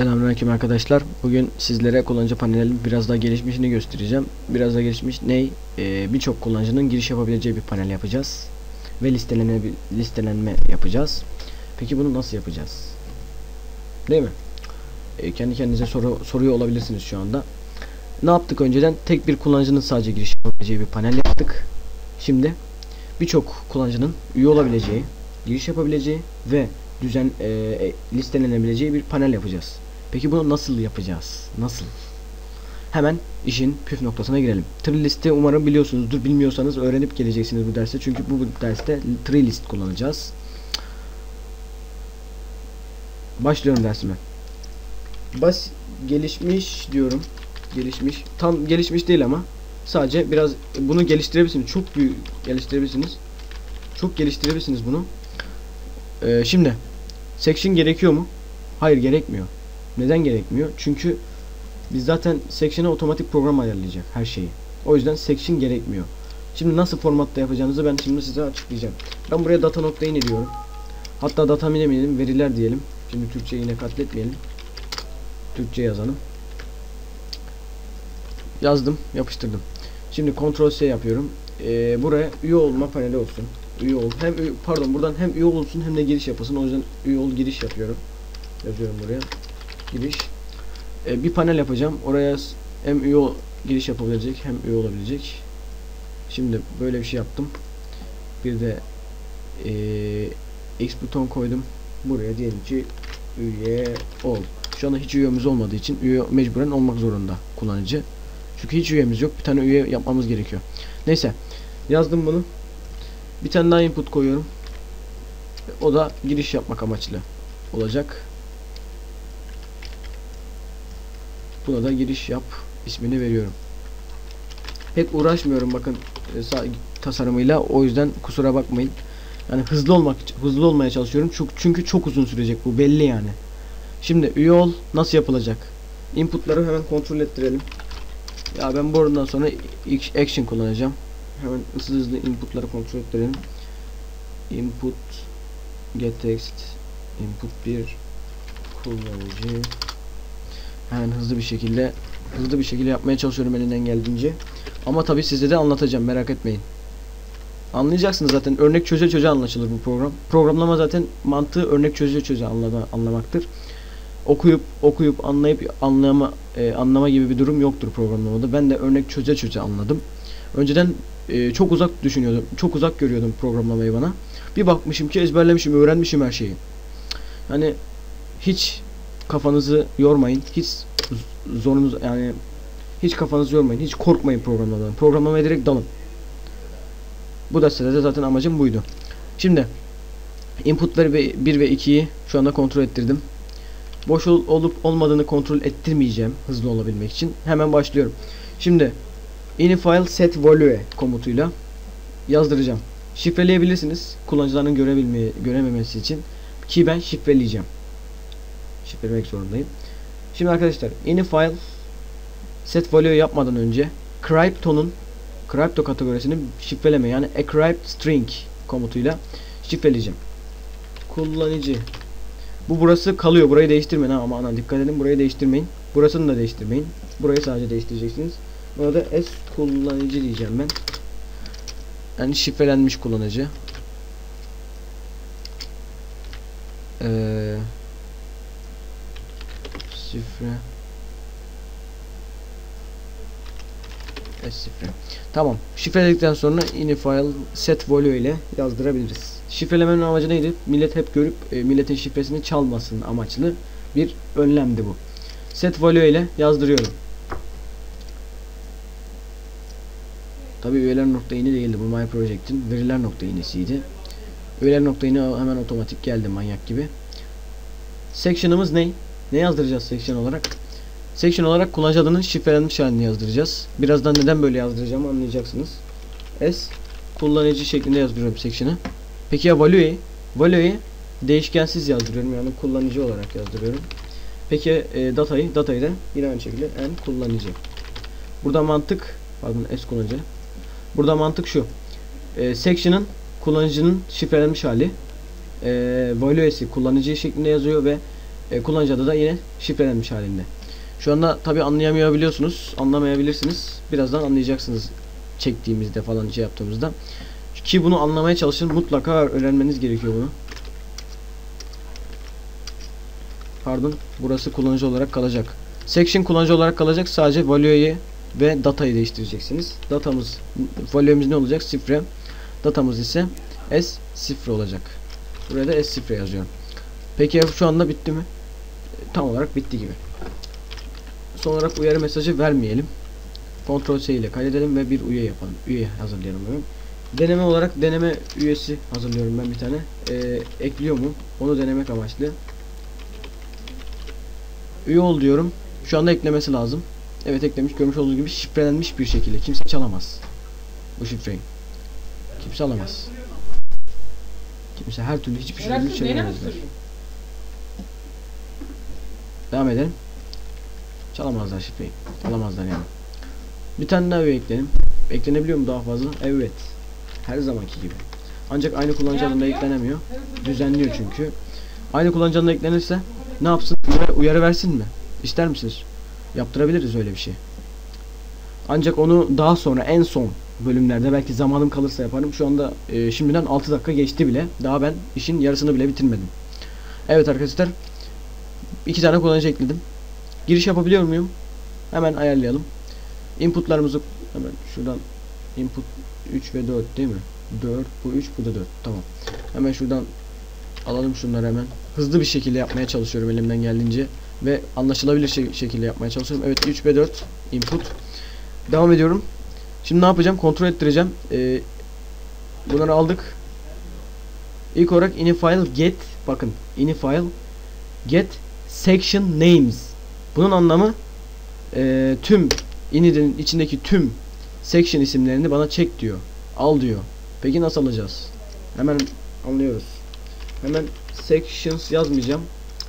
Selamünaleyküm arkadaşlar. Bugün sizlere kullanıcı panelinin biraz daha gelişmişini göstereceğim. Biraz daha gelişmiş ney? Ee, Birçok kullanıcının giriş yapabileceği bir panel yapacağız. Ve listelenme, listelenme yapacağız. Peki bunu nasıl yapacağız? Değil mi? Ee, kendi kendinize soru, soruyor olabilirsiniz şu anda. Ne yaptık önceden? Tek bir kullanıcının sadece giriş yapabileceği bir panel yaptık. Şimdi birçok kullanıcının üye olabileceği, giriş yapabileceği ve düzen e, e, listelenebileceği bir panel yapacağız. Peki bunu nasıl yapacağız? Nasıl? Hemen işin püf noktasına girelim. Tree listi umarım biliyorsunuzdur. Bilmiyorsanız öğrenip geleceksiniz bu derste. Çünkü bu derste tree kullanacağız. Başlıyorum dersime. Bas gelişmiş diyorum. Gelişmiş. Tam gelişmiş değil ama sadece biraz bunu geliştirebilirsiniz. Çok büyük geliştirebilirsiniz. Çok geliştirebilirsiniz bunu. Ee, şimdi section gerekiyor mu? Hayır gerekmiyor. Neden gerekmiyor? Çünkü biz zaten section'a otomatik program ayarlayacak her şeyi. O yüzden section gerekmiyor. Şimdi nasıl formatta yapacağınızı ben şimdi size açıklayacağım. Ben buraya data nokta ini diyorum. Hatta data mi demeyelim, veriler diyelim. Şimdi Türkçe yine katletmeyelim. Türkçe yazalım. Yazdım, yapıştırdım. Şimdi Ctrl C yapıyorum. Ee, buraya üye olma paneli olsun. Üye ol. Hem pardon buradan hem üye olsun hem de giriş yapasın. O yüzden üye ol giriş yapıyorum. Yazıyorum buraya. Giriş. Ee, bir panel yapacağım. Oraya hem üye giriş yapabilecek hem üye olabilecek. Şimdi böyle bir şey yaptım. Bir de ee, X buton koydum. Buraya diyelim ki üye ol. Şu anda hiç üyemiz olmadığı için üye mecburen olmak zorunda kullanıcı. Çünkü hiç üyemiz yok. Bir tane üye yapmamız gerekiyor. Neyse. Yazdım bunu. Bir tane daha input koyuyorum. O da giriş yapmak amaçlı olacak. Buna da giriş yap ismini veriyorum. Pek uğraşmıyorum bakın e, tasarımıyla. O yüzden kusura bakmayın. Yani hızlı olmak hızlı olmaya çalışıyorum. Çünkü çünkü çok uzun sürecek bu belli yani. Şimdi üye ol nasıl yapılacak? Inputları hemen kontrol ettirelim. Ya ben buradan sonra action kullanacağım. Hemen hızlı hızlı inputları kontrol ettirelim. Input get text input 1 kullanıcı hemen hızlı bir şekilde hızlı bir şekilde yapmaya çalışıyorum elinden geldiğince. Ama tabi size de anlatacağım merak etmeyin. Anlayacaksınız zaten örnek çöze çöze anlaşılır bu program. Programlama zaten mantığı örnek çöze çöze anlama, anlamaktır. Okuyup okuyup anlayıp anlama e, anlama gibi bir durum yoktur programlamada. Ben de örnek çöze çöze anladım. Önceden e, çok uzak düşünüyordum. Çok uzak görüyordum programlamayı bana. Bir bakmışım ki ezberlemişim, öğrenmişim her şeyi. Hani hiç kafanızı yormayın. Hiç zorunuz yani hiç kafanızı yormayın. Hiç korkmayın programlamadan. Programlamaya direkt dalın. Bu derste de zaten amacım buydu. Şimdi inputları 1 ve 2'yi şu anda kontrol ettirdim. Boş ol, olup olmadığını kontrol ettirmeyeceğim hızlı olabilmek için. Hemen başlıyorum. Şimdi Inifile set value komutuyla yazdıracağım. Şifreleyebilirsiniz. Kullanıcıların görebilmeye, görememesi için. Ki ben şifreleyeceğim şifrelemek zorundayım. Şimdi arkadaşlar yeni file set value yapmadan önce Crypto'nun Crypto kategorisini şifreleme yani acrypt string komutuyla şifreleyeceğim. Kullanıcı bu burası kalıyor. Burayı değiştirmeyin ha aman dikkat edin. Burayı değiştirmeyin. Burasını da değiştirmeyin. Burayı sadece değiştireceksiniz. Buna da s kullanıcı diyeceğim ben. Yani şifrelenmiş kullanıcı. Eee S0 S0 Tamam şifreledikten sonra ini file set volio ile yazdırabiliriz. Şifrelemenin amacı neydi? Millet hep görüp e, milletin şifresini çalmasın amaçlı bir önlemdi bu. Set value ile yazdırıyorum. Tabi üyeler nokta iğne değildi bu my project'in veriler nokta iğnesiydi. Üyeler nokta iğne hemen otomatik geldi manyak gibi. Section'ımız ne? Ne yazdıracağız section olarak? Section olarak kullanıcı adının şifrelenmiş halini yazdıracağız. Birazdan neden böyle yazdıracağımı anlayacaksınız. S kullanıcı şeklinde yazdırıyorum section'ı. Peki ya value'yi? Value'yi değişkensiz yazdırıyorum yani kullanıcı olarak yazdırıyorum. Peki e, datayı? Datayı da yine aynı şekilde n kullanıcı. Burada mantık pardon s kullanıcı. Burada mantık şu. E, section'ın kullanıcının şifrelenmiş hali. E, value'si kullanıcı şeklinde yazıyor ve E, kullanıcı adı da yine şifrelenmiş halinde. Şu anda tabi anlayamayabiliyorsunuz. Anlamayabilirsiniz. Birazdan anlayacaksınız çektiğimizde falan şey yaptığımızda. Ki bunu anlamaya çalışın. Mutlaka öğrenmeniz gerekiyor bunu. Pardon. Burası kullanıcı olarak kalacak. Section kullanıcı olarak kalacak. Sadece value'yi ve datayı değiştireceksiniz. Datamız, value'miz ne olacak? Sifre. Datamız ise S sifre olacak. Buraya da S sifre yazıyorum. Peki şu anda bitti mi? Tam olarak bitti gibi. Son olarak uyarı mesajı vermeyelim. Ctrl C ile kaydedelim ve bir üye yapalım. Üye hazırlayalım. Deneme olarak deneme üyesi hazırlıyorum ben bir tane. Ee, ekliyor mu? Onu denemek amaçlı. Üye ol diyorum. Şu anda eklemesi lazım. Evet eklemiş. Görmüş olduğunuz gibi şifrelenmiş bir şekilde. Kimse çalamaz. Bu şifreyi. Kimse alamaz. Kimse her türlü hiçbir şekilde Meraklı neyle mi çalamazlar. tutuyorsun? Devam edelim. Çalamazlar şifreyi. Alamazlar yani. Bir tane daha üye ekleyelim. Eklenebiliyor mu daha fazla? Evet. Her zamanki gibi. Ancak aynı kullanıcı adında eklenemiyor. Düzenliyor çünkü. Aynı kullanıcı adına eklenirse ne yapsın? Uyarı, uyarı versin mi? İster misiniz? Yaptırabiliriz öyle bir şey. Ancak onu daha sonra en son bölümlerde belki zamanım kalırsa yaparım. Şu anda e, şimdiden 6 dakika geçti bile. Daha ben işin yarısını bile bitirmedim. Evet arkadaşlar. İki tane kullanıcı ekledim. Giriş yapabiliyor muyum? Hemen ayarlayalım. Inputlarımızı hemen şuradan input 3 ve 4 değil mi? 4 bu 3 bu da 4 tamam. Hemen şuradan alalım şunları hemen. Hızlı bir şekilde yapmaya çalışıyorum elimden geldiğince ve anlaşılabilir şekilde yapmaya çalışıyorum. Evet 3 ve 4 input. Devam ediyorum. Şimdi ne yapacağım? Kontrol ettireceğim. Ee, bunları aldık. İlk olarak inifile get bakın inifile get section names. Bunun anlamı e, tüm inid'in içindeki tüm section isimlerini bana çek diyor. Al diyor. Peki nasıl alacağız? Hemen anlıyoruz. Hemen sections yazmayacağım.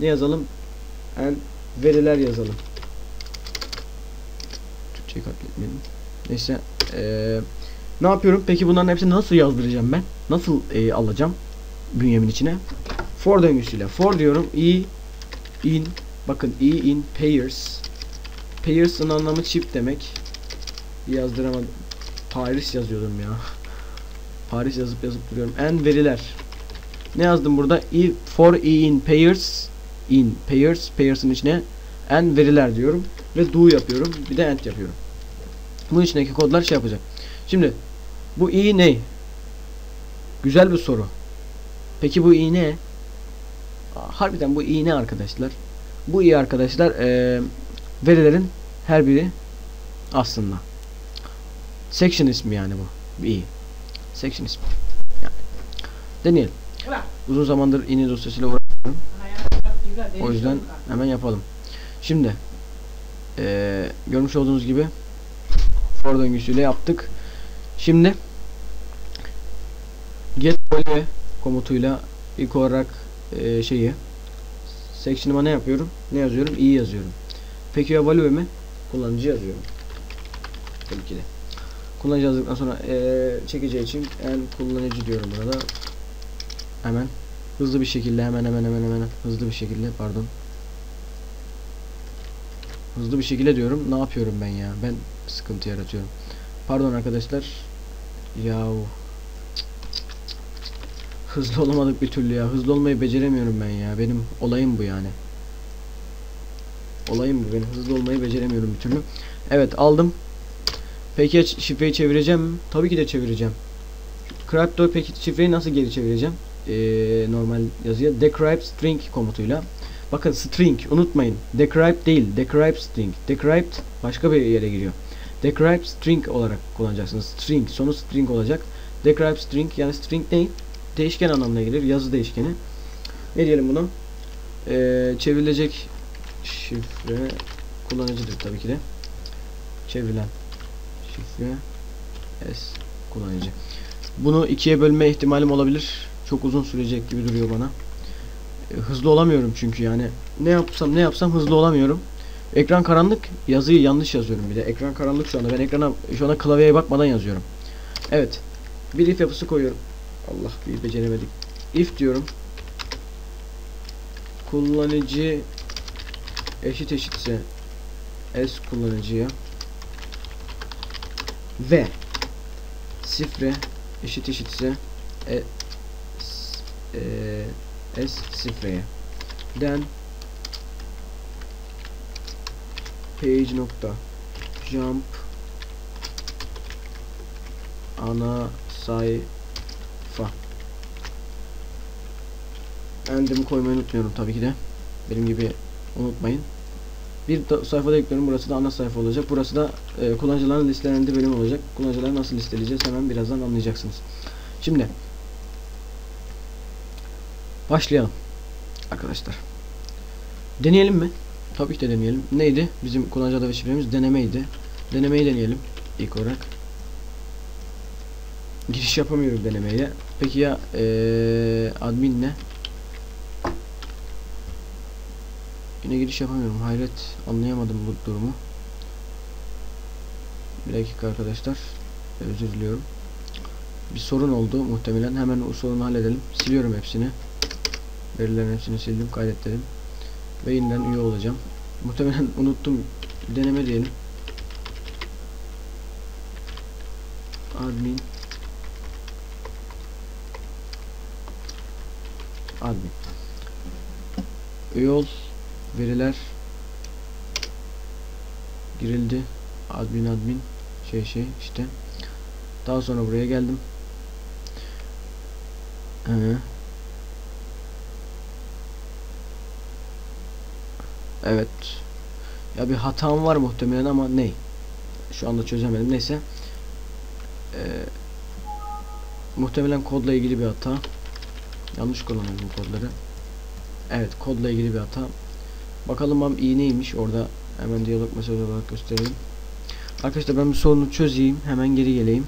Ne yazalım? And veriler yazalım. Türkçeyi katletmeyelim. Neyse. eee, ne yapıyorum? Peki bunların hepsini nasıl yazdıracağım ben? Nasıl eee, alacağım? Bünyemin içine. For döngüsüyle. For diyorum. i in bakın i in pairs. Pairs'ın anlamı çift demek. Yazdıramadım. Paris yazıyordum ya. Paris yazıp yazıp duruyorum. En veriler. Ne yazdım burada? i for i in pairs in pairs pairs'ın içine en veriler diyorum ve do yapıyorum. Bir de end yapıyorum. Bunun içindeki kodlar şey yapacak. Şimdi bu i ne? Güzel bir soru. Peki bu i ne? Harbiden bu i ne arkadaşlar? Bu i arkadaşlar eee, verilerin her biri aslında. Section ismi yani bu. Bir i. Section ismi. Yani. Deneyelim. Uzun zamandır ini dosyasıyla uğraşıyorum. O yüzden hemen yapalım. Şimdi eee, görmüş olduğunuz gibi for döngüsüyle yaptık. Şimdi get value komutuyla ilk olarak eee, şeyi section'ıma ne yapıyorum? Ne yazıyorum? i yazıyorum. Peki ya value mi? Kullanıcı yazıyorum. Tabii ki de. Kullanıcı yazdıktan sonra eee çekeceği için en kullanıcı diyorum burada. Hemen hızlı bir şekilde hemen hemen hemen hemen hızlı bir şekilde pardon. Hızlı bir şekilde diyorum. Ne yapıyorum ben ya? Ben sıkıntı yaratıyorum. Pardon arkadaşlar. Yahu. Hızlı olamadık bir türlü ya. Hızlı olmayı beceremiyorum ben ya. Benim olayım bu yani. Olayım bu benim. Hızlı olmayı beceremiyorum bir türlü. Evet aldım. Peki şifreyi çevireceğim? Tabii ki de çevireceğim. Crypto peki şifreyi nasıl geri çevireceğim? Ee, normal yazıya decrypt string komutuyla. Bakın string unutmayın. Decrypt değil. Decrypt string. Decrypt başka bir yere giriyor. Decrypt string olarak kullanacaksınız. String sonu string olacak. Decrypt string yani string ne? Değişken anlamına gelir. Yazı değişkeni. Ne diyelim buna? Ee, çevrilecek şifre kullanıcıdır tabii ki de. Çevrilen şifre S kullanıcı. Bunu ikiye bölme ihtimalim olabilir. Çok uzun sürecek gibi duruyor bana. E, hızlı olamıyorum çünkü yani. Ne yapsam ne yapsam hızlı olamıyorum. Ekran karanlık. Yazıyı yanlış yazıyorum bir de. Ekran karanlık şu anda. Ben ekrana şu anda klavyeye bakmadan yazıyorum. Evet. Bir if yapısı koyuyorum. Allah bir beceremedik. If diyorum. kullanıcı eşit eşitse S kullanıcıya ve sifre eşit eşitse e, e, S sifreye then page nokta jump ana sayfa endimi koymayı unutmuyorum tabii ki de. Benim gibi unutmayın. Bir da- sayfada ekliyorum burası da ana sayfa olacak. Burası da e, kullanıcıların listelendiği bölüm olacak. Kullanıcıları nasıl listeleyeceğiz hemen birazdan anlayacaksınız. Şimdi başlayalım arkadaşlar. Deneyelim mi? Tabii ki de deneyelim. Neydi? Bizim kullanıcı adı ve şifremiz denemeydi. Denemeyi deneyelim ilk olarak. Giriş yapamıyorum denemeye. Peki ya eee admin ne Yine giriş yapamıyorum. Hayret. Anlayamadım bu durumu. Bir dakika arkadaşlar. Özür diliyorum. Bir sorun oldu muhtemelen. Hemen o sorunu halledelim. Siliyorum hepsini. Verilerin hepsini sildim. Kaydet. Ve yeniden üye olacağım. Muhtemelen unuttum. Deneme diyelim. Admin. Admin. Üye ol veriler girildi. Admin admin şey şey işte. Daha sonra buraya geldim. Hı. evet. Ya bir hatam var muhtemelen ama ne? Şu anda çözemedim. Neyse. Ee, muhtemelen kodla ilgili bir hata. Yanlış kullanıyorum kodları. Evet kodla ilgili bir hata Bakalım am iyi neymiş orada hemen diyalog mesaj olarak gösterelim. Arkadaşlar ben bir sorunu çözeyim. Hemen geri geleyim.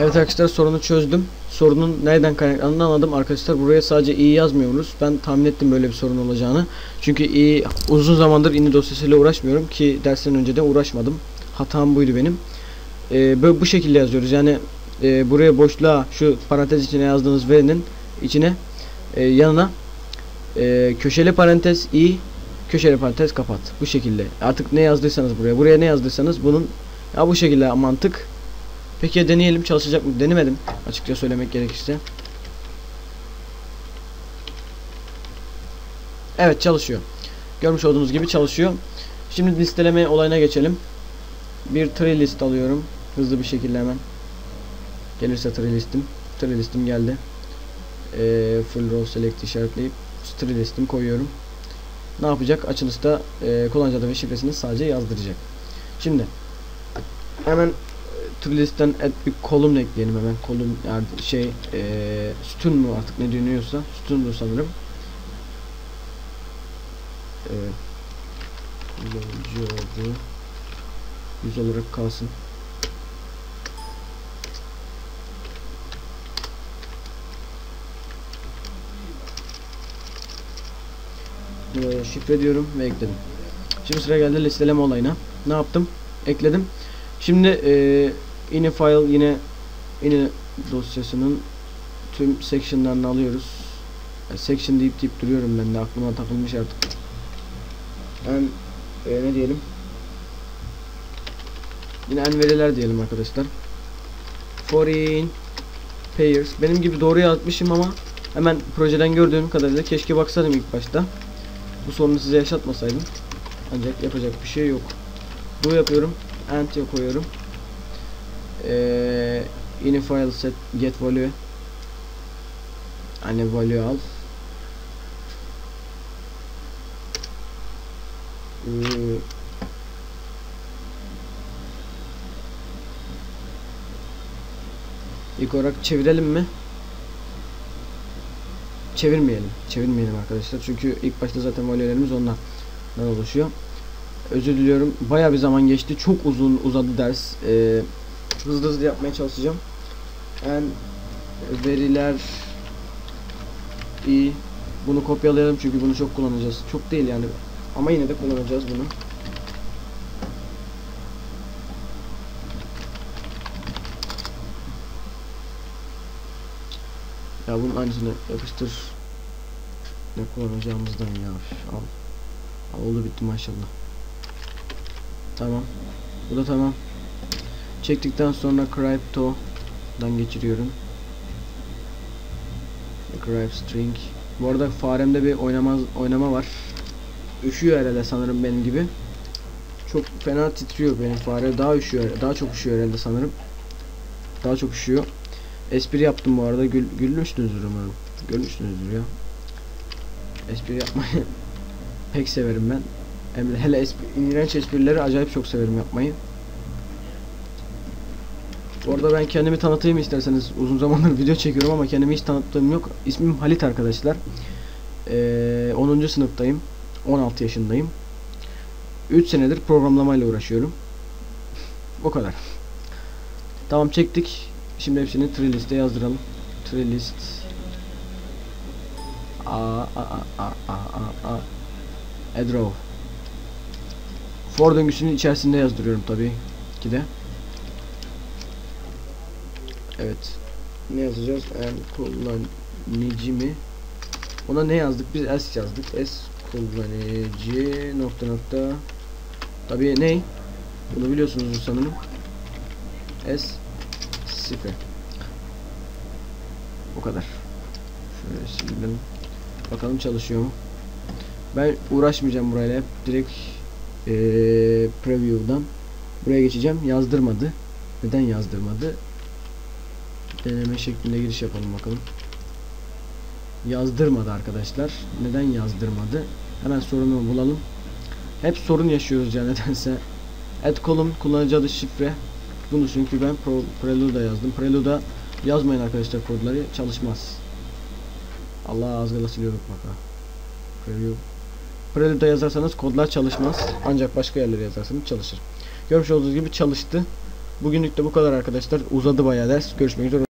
Evet arkadaşlar sorunu çözdüm. Sorunun nereden kaynaklandığını anladım. Arkadaşlar buraya sadece iyi yazmıyoruz. Ben tahmin ettim böyle bir sorun olacağını. Çünkü iyi uzun zamandır ini dosyasıyla uğraşmıyorum ki dersten önce de uğraşmadım. Hatam buydu benim. Ee, böyle bu şekilde yazıyoruz. Yani e, buraya boşluğa şu parantez içine yazdığınız verinin içine e, yanına e, köşeli parantez i köşeli parantez kapat. Bu şekilde. Artık ne yazdıysanız buraya. Buraya ne yazdıysanız bunun ya bu şekilde mantık. Peki ya deneyelim çalışacak mı? Denemedim. Açıkça söylemek gerekirse. Evet çalışıyor. Görmüş olduğunuz gibi çalışıyor. Şimdi listeleme olayına geçelim. Bir tree list alıyorum. Hızlı bir şekilde hemen. Gelirse tree listim. Tree listim geldi. E, full row select işaretleyip listimi koyuyorum. Ne yapacak? Açılışta e, kullanıcı adı ve şifresini sadece yazdıracak. Şimdi hemen e, tree listten add bir kolum ekleyelim hemen. Kolum yani şey e, sütun mu artık ne deniyorsa sütundur sanırım. E, kullanıcı adı 100 olarak kalsın. E, şifre diyorum ve ekledim. Şimdi sıra geldi listeleme olayına. Ne yaptım? Ekledim. Şimdi e, ini file yine ini dosyasının tüm section'larını alıyoruz. E, section deyip deyip duruyorum ben de aklıma takılmış artık. En e, ne diyelim? Yine en veriler diyelim arkadaşlar. Foreign payers. Benim gibi doğru yazmışım ama hemen projeden gördüğüm kadarıyla keşke baksaydım ilk başta. Bu sorunu size yaşatmasaydım. Ancak yapacak bir şey yok. Bu yapıyorum. Enter koyuyorum. Ee, ini file set get value. Hani value al. Ee, olarak çevirelim mi? Çevirmeyelim. Çevirmeyelim arkadaşlar. Çünkü ilk başta zaten valyelerimiz ondan oluşuyor. Özür diliyorum. Baya bir zaman geçti. Çok uzun uzadı ders. Ee, hızlı hızlı yapmaya çalışacağım. En veriler iyi. Bunu kopyalayalım çünkü bunu çok kullanacağız. Çok değil yani. Ama yine de kullanacağız bunu. Ya bunun aynısını yapıştır. Ne kullanacağımızdan ya. Al. Al oldu bitti maşallah. Tamam. Bu da tamam. Çektikten sonra Crypto'dan geçiriyorum. Crypt string. Bu arada faremde bir oynamaz oynama var. Üşüyor herhalde sanırım benim gibi. Çok fena titriyor benim fare. Daha üşüyor. Daha çok üşüyor herhalde sanırım. Daha çok üşüyor. Espri yaptım bu arada. Gül, gülmüşsünüzdür umarım. Gülmüşsünüzdür ya. Espri yapmayı pek severim ben. Hem- Hele espri, iğrenç esprileri acayip çok severim yapmayı. Bu arada ben kendimi tanıtayım isterseniz. Uzun zamandır video çekiyorum ama kendimi hiç tanıttığım yok. İsmim Halit arkadaşlar. Ee, 10. sınıftayım. 16 yaşındayım. 3 senedir programlamayla uğraşıyorum. O kadar. Tamam çektik. Şimdi hepsini tree liste yazdıralım. Tree list. A a a a a a a. Edrow. For döngüsünün içerisinde yazdırıyorum tabii ki de. Evet. Ne yazacağız? En kullanıcı mı? Ona ne yazdık? Biz S yazdık. S kullanıcı nokta nokta. Tabii ne? Bunu biliyorsunuz sanırım. S sıfır. O kadar. Şöyle sildim. Bakalım çalışıyor mu? Ben uğraşmayacağım burayla. Direkt eee preview'dan buraya geçeceğim. Yazdırmadı. Neden yazdırmadı? Deneme şeklinde giriş yapalım bakalım. Yazdırmadı arkadaşlar. Neden yazdırmadı? Hemen sorunu bulalım. Hep sorun yaşıyoruz ya nedense. Add column kullanıcı adı şifre. Bunu çünkü ben Prelude'a yazdım. Prelude'a yazmayın arkadaşlar kodları çalışmaz. Allah az gala siliyorduk bak ha. Prelude. Prelude'a yazarsanız kodlar çalışmaz. Ancak başka yerlere yazarsanız çalışır. Görmüş olduğunuz gibi çalıştı. Bugünlük de bu kadar arkadaşlar. Uzadı bayağı ders. Görüşmek üzere.